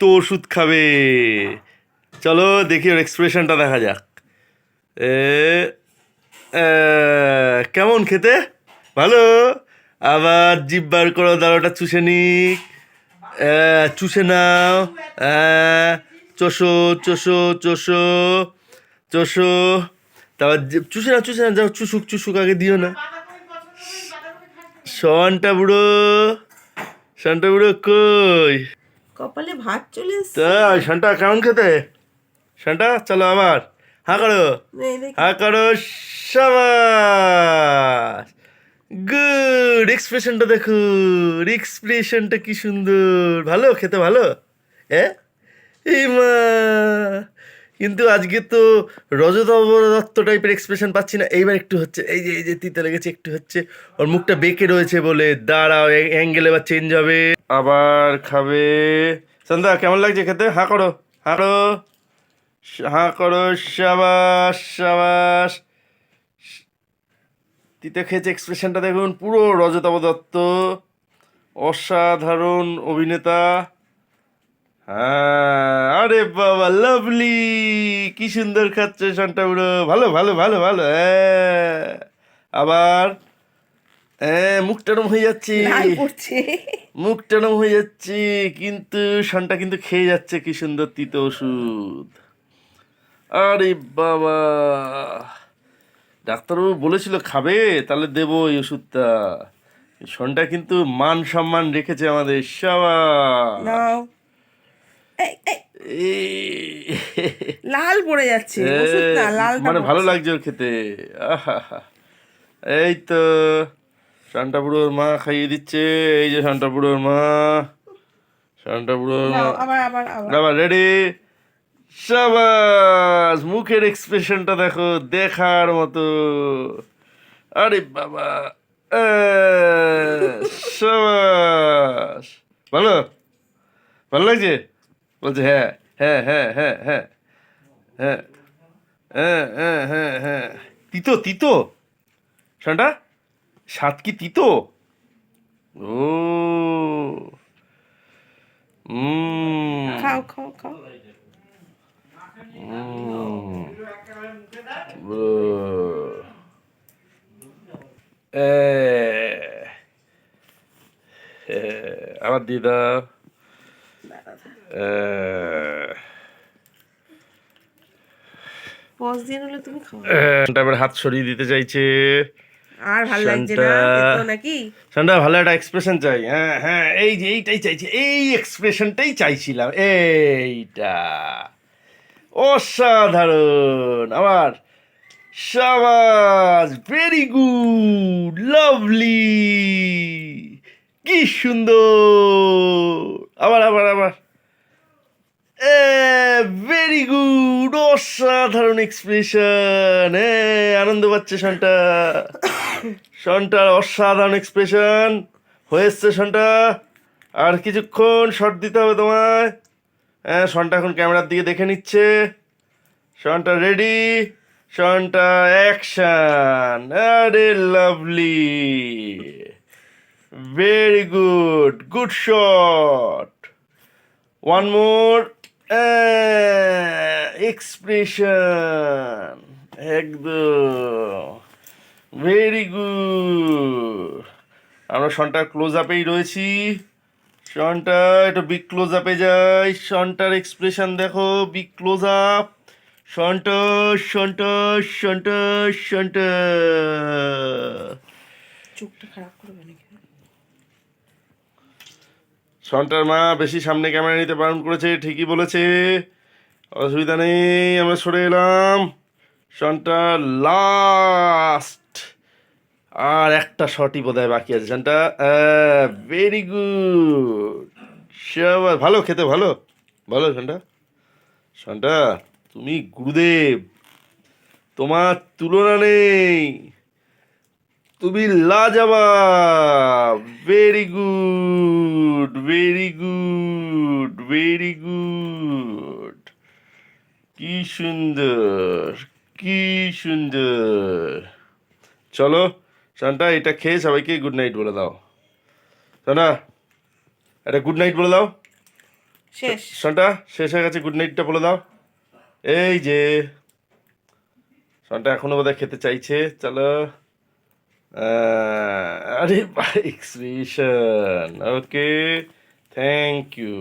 তিতো ওষুধ খাবে। চলো দেখি ওর এক্সপ্রেশনটা দেখা যাক। কেমন খেতে? ভালো। আবার জিভ বার করো দাঁড়োটা চুষে নিক। চুষে নাও। চোষো চোষো চোষো চোষো। তারপর চুষে না চুষে না যাও, চুষুক চুষুক, আগে দিও না। শনটা বুড়ো শনটা বুড়ো কই? কপালে ভাত চলে এসছে। শনটা কেমন খেতে? শনটা চলো আবার। হা করো। হা করো সাবাস। গুড এক্সপ্রেশনটা দেখো। এক্সপ্রেশনটা কি সুন্দর। ভালো? খেতে ভালো? হ্যাঁ এই মা। কিন্তু আজকে তো রজত অবদত্ত টাইপের এক্সপ্রেশন পাচ্ছি না। এইবার একটু হচ্ছে এই যে এই যে তিতে লেগেছে একটু হচ্ছে। ওর মুখটা বেঁকে রয়েছে বলে দাঁড়াও অ্যাঙ্গেল এবার চেঞ্জ হবে। আবার খাবে। সন্ধ্যা, কেমন লাগছে খেতে? হা করো হা করো। হা করো, সাবাস সাবাস। তিতে খেয়েছে এক্সপ্রেশনটা দেখুন, পুরো রজতাভ দত্ত। অসাধারণ অভিনেতা। হ্যাঁ আরে বাবা লাভলি কি সুন্দর খাচ্ছে শান্তা বুড়ো ভালো ভালো ভালো ভালো হ্যাঁ। আবার হ্যাঁ মুখ টারম হয়ে যাচ্ছে। মুখ টারম হয়ে যাচ্ছে কিন্তু শানটা কিন্তু খেয়ে যাচ্ছে কি সুন্দর তিতো ওষুধ। আরে বাবা। ডাক্তারবাবু বলেছিল খাবে তাহলে দেবো এই ওষুধটা। শনটা কিন্তু মান সম্মান রেখেছে আমাদের সাবা লাল পড়ে যাচ্ছে মানে ভালো লাগছে ওর খেতে। আহা এই তো। শান্তা বুড়োর মা খাইয়ে দিচ্ছে এই যে শান্তা বুড়োর মা শান্তা বুড়োর মা আবার। রেডি সাবাস মুখের এক্সপ্রেশনটা দেখো দেখার মতো। আরে বাবা সাবাস। ভালো? ভালো লাগছে? বলছে হ্যাঁ হ্যাঁ হ্যাঁ হ্যাঁ হ্যাঁ। হ্যাঁ হ্যাঁ হ্যাঁ হ্যাঁ হ্যাঁ। তিতো তিতো। শোনটা স্বাদ কি তিতো? ও খাও খাও খাও। পজ দিয়ে নিলে তুমি খাও। এ, হাত সরিয়ে দিতে চাইছে। আর ভালো লাগছে না? শান্তা। নাকি? সন্ধ্যা ভালো একটা এক্সপ্রেশন চাই। হ্যাঁ হ্যাঁ এই যে এইটাই চাইছি এই এক্সপ্রেশনটাই চাইছিলাম। এইটা। অসাধারণ। আবার সাবাস ভেরি গুড লাভলি কি সুন্দর। আবার আবার আবার। এ ভেরি গুড অসাধারণ এক্সপ্রেশন আনন্দ পাচ্ছে সনটা সনটার অসাধারণ এক্সপ্রেশন হয়েছে সনটা আর কিছুক্ষণ শট দিতে হবে তোমায়। হ্যাঁ সনটা এখন ক্যামেরার দিকে দেখে নিচ্ছে। সনটা রেডি সনটা অ্যাকশন আরে lovely very good good shot one more expression একদম। ভেরি গুড আমরা শনটা ক্লোজ আপেই রয়েছি। শনটা একটু বিগ ক্লোজ আপে যাই। শনটার এক্সপ্রেশন দেখো বিগ ক্লোজ আপ শনটা শনটা শনটা শনটা চোখটা খারাপ করবে নাকি? সন্টার মা বেশি সামনে ক্যামেরা নিতে বারণ করেছে ঠিকই বলেছে। অসুবিধা নেই আমরা সরে এলাম। সন্টার লাস্ট আর একটা শটই বোধ হয় বাকি আছে। সন্টা ভেরি গুড সবাই ভালো, খেতে ভালো? ভালো শানটা শানটা তুমি গুরুদেব। তোমার তুলনা নেই। তুমি লাজবাব। Very good very good very good কি সুন্দর কি সুন্দর। চলো শান্তা এটা খেয়ে সবাইকে গুড নাইট বলে দাও। শান্তা এটা গুড নাইট বলে দাও। শেষ। সন্টা শেষ হয়ে গেছে গুড নাইটটা বলে দাও। এই যে সন্টা এখনও বোধহয় খেতে চাইছে। চলো। আরে এক্সপ্রেশন ওকে থ্যাংক ইউ